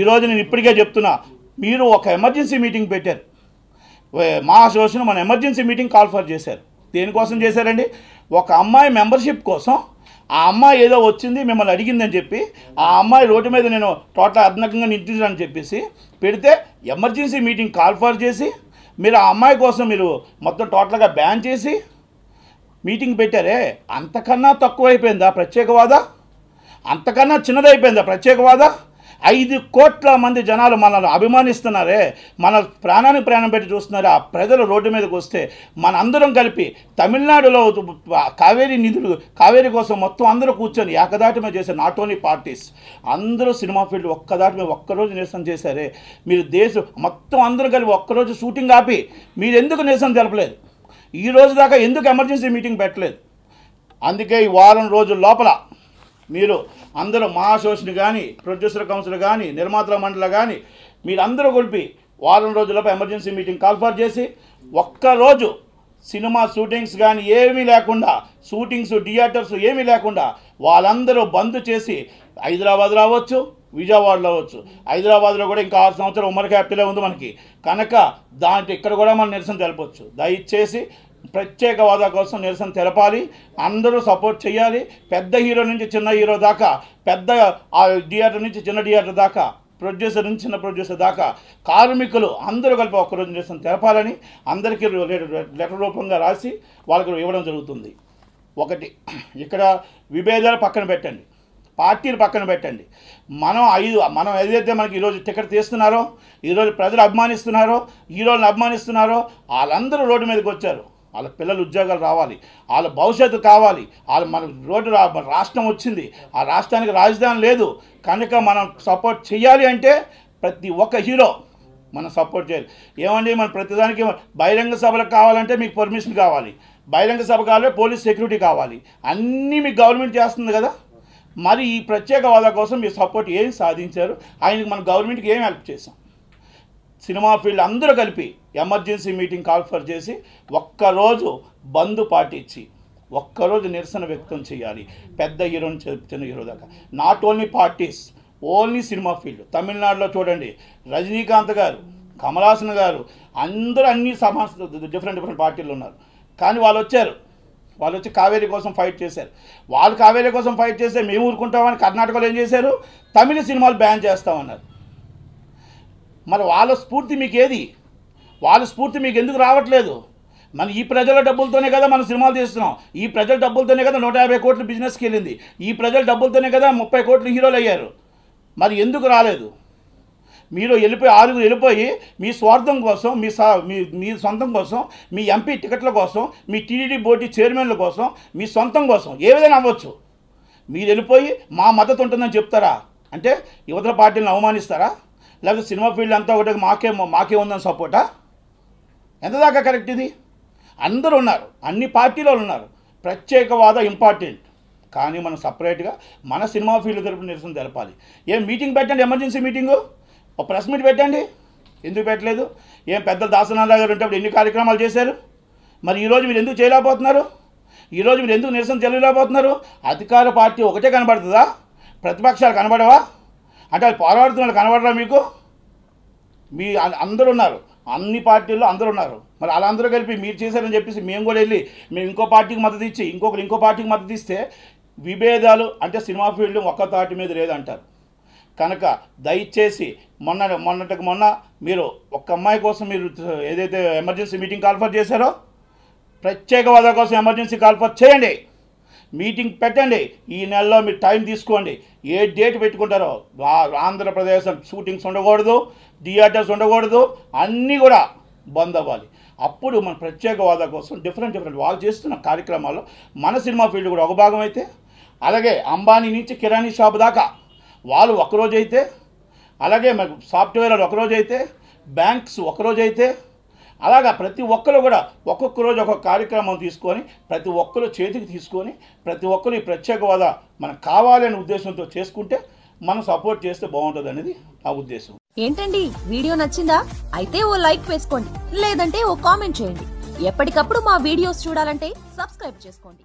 ఈరోజు నేను ఇప్పటికే చెప్తున్నా మీరు ఒక ఎమర్జెన్సీ మీటింగ్ పెట్టారు. మా అసోసియేషన్ మన ఎమర్జెన్సీ మీటింగ్ కాల్ ఫర్ చేశారు. దేనికోసం చేశారండి? ఒక అమ్మాయి మెంబర్షిప్ కోసం ఆ అమ్మాయి ఏదో వచ్చింది మిమ్మల్ని అడిగిందని చెప్పి ఆ అమ్మాయి రోడ్డు మీద నేను టోటల్ అదనకంగా నిద్రించాలని చెప్పేసి పెడితే ఎమర్జెన్సీ మీటింగ్ కాల్ ఫర్ చేసి మీరు ఆ అమ్మాయి కోసం మీరు మొత్తం టోటల్గా బ్యాన్ చేసి మీటింగ్ పెట్టారే? అంతకన్నా తక్కువైపోయిందా ప్రత్యేకవాదా? అంతకన్నా చిన్నదైపోయిందా ప్రత్యేకవాదా? ఐదు కోట్ల మంది జనాలు మనల్ని అభిమానిస్తున్నారే మన ప్రాణానికి ప్రాణం పెట్టి చూస్తున్నారు ఆ ప్రజలు రోడ్డు మీదకి వస్తే మనందరం కలిపి తమిళనాడులో కావేరీ నిధులు కావేరీ కోసం మొత్తం అందరూ కూర్చొని ఏకదాటి మీద చేశారు నాట్ ఓన్లీ పార్టీస్ అందరూ సినిమా ఫీల్డ్ ఒక్కదాటి మీద ఒక్కరోజు నిరసన చేశారే. మీరు దేశం మొత్తం అందరూ కలిపి ఒక్కరోజు షూటింగ్ ఆపి మీరు ఎందుకు నిరసన తెలపలేదు? ఈ రోజు దాకా ఎందుకు ఎమర్జెన్సీ మీటింగ్ పెట్టలేదు? అందుకే ఈ వారం రోజుల లోపల మీరు అందరూ మా కానీ ప్రొడ్యూసర్ కౌన్సిల్ కానీ నిర్మాతల మండలి కానీ మీరందరూ కలిపి వారం రోజులపై ఎమర్జెన్సీ మీటింగ్ కాల్ఫర్ చేసి ఒక్కరోజు సినిమా షూటింగ్స్ కానీ ఏమీ లేకుండా షూటింగ్స్ థియేటర్స్ ఏమీ లేకుండా వాళ్ళందరూ బంద్ చేసి హైదరాబాద్ రావచ్చు విజయవాడలో అవ్వచ్చు. హైదరాబాద్లో కూడా ఇంకా ఆరు సంవత్సరం ఉమ్మడి క్యాపిటలే ఉంది మనకి. కనుక దాంట్లో ఇక్కడ కూడా మనం నిరసన తెలపవచ్చు దయచేసి ప్రత్యేక హోదా కోసం నిరసన తెలపాలి. అందరూ సపోర్ట్ చేయాలి. పెద్ద హీరో నుంచి చిన్న హీరో దాకా పెద్ద ఆ థియేటర్ నుంచి చిన్న థియేటర్ దాకా ప్రొడ్యూసర్ నుంచి చిన్న ప్రొడ్యూసర్ దాకా కార్మికులు అందరూ కలిపి ఒక్కరోజు నిరసన తెలపాలని అందరికీ లెటర్ రూపంగా రాసి వాళ్ళకి ఇవ్వడం జరుగుతుంది. ఒకటి ఇక్కడ విభేదాలు పక్కన పెట్టండి. పార్టీలు పక్కన పెట్టండి. మనం ఐదు మనం ఏదైతే మనకి ఈరోజు టికెట్ తీస్తున్నారో ఈరోజు ప్రజలు అభిమానిస్తున్నారో హీరోలను అభిమానిస్తున్నారో వాళ్ళందరూ రోడ్డు మీదకి వచ్చారు. వాళ్ళ పిల్లలు ఉద్యోగాలు రావాలి వాళ్ళ భవిష్యత్తు కావాలి వాళ్ళు మన రోడ్డు రా మన రాష్ట్రం వచ్చింది ఆ రాష్ట్రానికి రాజధాని లేదు. కనుక మనం సపోర్ట్ చేయాలి అంటే ప్రతి ఒక్క హీరో మనం సపోర్ట్ చేయాలి. ఏమండి మన ప్రతిదానికి బహిరంగ సభలకు కావాలంటే మీకు పర్మిషన్ కావాలి. బహిరంగ సభ కావాలి పోలీస్ సెక్యూరిటీ కావాలి. అన్నీ మీకు గవర్నమెంట్ చేస్తుంది కదా. మరి ఈ ప్రత్యేక హోదా కోసం మీరు సపోర్ట్ ఏం సాధించారు? ఆయనకి మన గవర్నమెంట్కి ఏం హెల్ప్ చేసాం సినిమా ఫీల్డ్ అందరూ కలిపి ఎమర్జెన్సీ మీటింగ్ కాల్ఫర్ చేసి ఒక్కరోజు బంద్ పాటించి ఒక్కరోజు నిరసన వ్యక్తం చేయాలి. పెద్ద హీరో చెప్తున్న చిన్న హీరో దాకా. Not only parties only cinema field. తమిళనాడులో చూడండి రజనీకాంత్ గారు కమలాసన్ గారు అందరూ అన్ని సమాన డిఫరెంట్ డిఫరెంట్ పార్టీలు ఉన్నారు. కానీ వాళ్ళు వచ్చారు. వాళ్ళు వచ్చి కావేరీ కోసం ఫైట్ చేశారు. వాళ్ళు కావేరీ కోసం ఫైట్ చేస్తే మేము ఊరుకుంటామని కర్ణాటకలో ఏం చేశారు? తమిళ సినిమాలు బ్యాన్ చేస్తామన్నారు. మరి వాళ్ళ స్ఫూర్తి మీకు ఏది వాళ్ళ స్ఫూర్తి మీకు ఎందుకు రావట్లేదు? మన ఈ ప్రజల డబ్బులతోనే కదా మనం సినిమాలు తీస్తున్నాం. ఈ ప్రజల డబ్బులతోనే కదా నూట యాభై కోట్లు బిజినెస్కి వెళ్ళింది. ఈ ప్రజల డబ్బులతోనే కదా ముప్పై కోట్లు హీరోలు అయ్యారు. మరి ఎందుకు రాలేదు? మీరు వెళ్ళిపోయి ఆరుగురు వెళ్ళిపోయి మీ స్వార్థం కోసం మీ సా మీ మీ సొంతం కోసం మీ ఎంపీ టికెట్ల కోసం మీ టీడీడీ బోర్డు చైర్మన్ల కోసం మీ సొంతం కోసం ఏ విధంగా అవ్వచ్చు? మీరు వెళ్ళిపోయి మా మద్దతు ఉంటుందని చెప్తారా? అంటే యువతల పార్టీని అవమానిస్తారా? లేకపోతే సినిమా ఫీల్డ్ అంతా ఒకటి మాకే మాకే ఉందని సపోర్టా ఎంత దాకా కరెక్ట్ ఇది? అందరూ ఉన్నారు. అన్ని పార్టీలో ఉన్నారు. ప్రత్యేకవాద ఇంపార్టెంట్ కానీ మనం సపరేట్గా మన సినిమా ఫీల్డ్ తరపున నిరసన తెలపాలి. ఏం మీటింగ్ పెట్టండి? ఎమర్జెన్సీ మీటింగు ఒక ప్రెస్ మీట్ పెట్టండి. ఎందుకు పెట్టలేదు? ఏం పెద్ద దాసనారాయణ గారు ఉంటే ఎన్ని కార్యక్రమాలు చేశారు? మరి ఈరోజు మీరు ఎందుకు చేయలేకపోతున్నారు? ఈరోజు మీరు ఎందుకు నిరసన తెలియలేకపోతున్నారు? అధికార పార్టీ ఒకటే కనబడుతుందా? ప్రతిపక్షాలు కనబడవా? అంటే వాళ్ళు పోరాడుతున్నాడు కనబడరా మీకు? మీ అందరు అందరూ ఉన్నారు. అన్ని పార్టీల్లో అందరూ ఉన్నారు. మరి అలా అందరూ కలిపి మీరు చేశారని చెప్పేసి మేము కూడా వెళ్ళి మేము ఇంకో పార్టీకి మద్దతు ఇచ్చి ఇంకొకరు ఇంకో పార్టీకి మద్దతు ఇస్తే విభేదాలు అంటే సినిమా ఫీల్డ్ ఒక్క తాటి మీద లేదంటారు. కనుక దయచేసి మొన్న మొన్నటికి మొన్న మీరు ఒక్క అమ్మాయి కోసం మీరు ఏదైతే ఎమర్జెన్సీ మీటింగ్ కాల్ఫర్ చేశారో ప్రత్యేక హోదా కోసం ఎమర్జెన్సీ కాల్ఫర్ చేయండి. మీటింగ్ పెట్టండి. ఈ నెలలో మీరు టైం తీసుకోండి. ఏ డేట్ పెట్టుకుంటారో? ఆంధ్రప్రదేశ్ షూటింగ్స్ ఉండకూడదు థియేటర్స్ ఉండకూడదు అన్నీ కూడా బంద్ అవ్వాలి. అప్పుడు మన ప్రత్యేక హోదా కోసం డిఫరెంట్ డిఫరెంట్ వాళ్ళు చేస్తున్న కార్యక్రమాల్లో మన సినిమా ఫీల్డ్ కూడా ఒక భాగం అయితే అలాగే అంబానీ నుంచి కిరాణీ షాప్ దాకా వాళ్ళు ఒకరోజు అయితే అలాగే మనకు సాఫ్ట్వేర్ ఒకరోజు అయితే బ్యాంక్స్ ఒకరోజు అయితే అలాగా ప్రతి ఒక్కరు కూడా ఒక్కొక్క రోజు ఒక్కొక్క కార్యక్రమం తీసుకొని ప్రతి ఒక్కరు చేతికి తీసుకొని ప్రతి ఒక్కరు ఈ ప్రత్యేక హోదా మనకు కావాలనే ఉద్దేశంతో చేసుకుంటే మనం సపోర్ట్ చేస్తే బాగుంటుంది అనేది నా ఉద్దేశం. ఏంటండి? వీడియో నచ్చిందా? అయితే ఓ లైక్ వేసుకోండి. లేదంటే ఓ కామెంట్ చేయండి. ఎప్పటికప్పుడు మా వీడియోస్ చూడాలంటే సబ్స్క్రైబ్ చేసుకోండి.